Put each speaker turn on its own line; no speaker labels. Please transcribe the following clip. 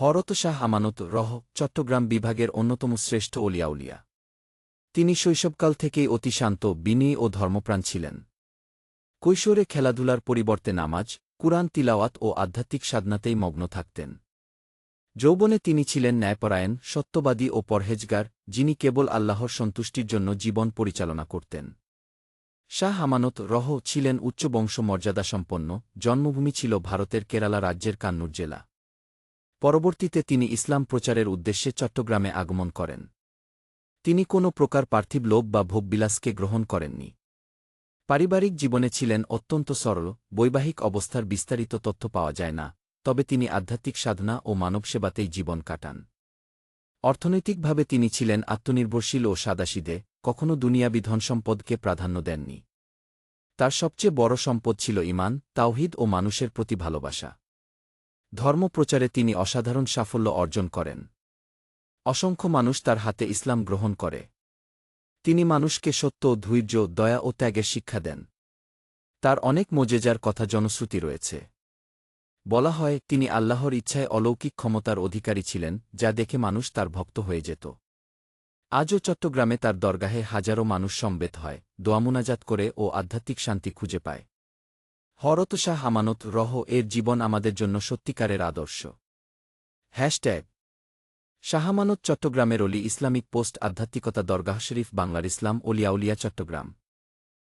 হরত শাহ আমানত রহ, চট্টগ্রাম বিভাগের অন্যতম শ্রেষ্ঠ অলিয়াউলিয়া। তিনি শৈশবকাল থেকেই অতি শান্ত, বিনয়ী ও ধর্মপ্রাণ ছিলেন। কৈশোরে খেলাধুলার পরিবর্তে নামাজ, কুরআন তিলাওয়াত ও আধ্যাত্মিক সাধনাতেই মগ্ন থাকতেন। যৌবনে তিনি ছিলেন ন্যায়পরায়ণ, সত্যবাদী ও পরহেজগার, যিনি কেবল আল্লাহর সন্তুষ্টির জন্য জীবন পরিচালনা করতেন। শাহ আমানত রহ ছিলেন উচ্চ বংশ মর্যাদাসম্পন্ন জন্মভূমি ছিল ভারতের কেরালা রাজ্যের কান্নুর জেলা। পরবর্তীতে তিনি ইসলাম প্রচারের উদ্দেশ্যে চট্টগ্রামে আগমন করেন। তিনি কোনো প্রকার পার্থিব লোভ বা ভোগবিলাসকে গ্রহণ করেননি। পারিবারিক জীবনে ছিলেন অত্যন্ত সরল, বৈবাহিক অবস্থার বিস্তারিত তথ্য পাওয়া যায় না, তবে তিনি আধ্যাত্মিক সাধনা ও মানবসেবাতেই জীবন কাটান। অর্থনৈতিকভাবে তিনি ছিলেন আত্মনির্ভরশীল ও সাদাসিদে কখনও দুনিয়াবি ধনসম্পদকে প্রাধান্য দেননি। তার সবচেয়ে বড় সম্পদ ছিল ইমান, তাওহিদ ও মানুষের প্রতি ভালোবাসা। ধর্মপ্রচারে তিনি অসাধারণ সাফল্য অর্জন করেন। অসংখ্য মানুষ তার হাতে ইসলাম গ্রহণ করে। তিনি মানুষকে সত্য, ধৈর্য, দয়া ও ত্যাগের শিক্ষা দেন। তার অনেক মোজেজার কথা জনশ্রুতি রয়েছে। বলা হয়, তিনি আল্লাহর ইচ্ছায় অলৌকিক ক্ষমতার অধিকারী ছিলেন, যা দেখে মানুষ তার ভক্ত হয়ে যেত। আজও চট্টগ্রামে তার দরগাহে হাজারো মানুষ সম্বেত হয় দোয়ামুনাজাত করে ও আধ্যাত্মিক শান্তি খুঁজে পায়। হরত শাহ আমানত রহ এর জীবন আমাদের জন্য সত্যিকারের আদর্শ। হ্যাশট্যাগ। শাহামানত চট্টগ্রামের অলি ইসলামিক পোস্ট আধ্যাত্মিকতা দরগাহ শরীফ বাংলার ইসলাম অলিয়াউলিয়া চট্টগ্রাম।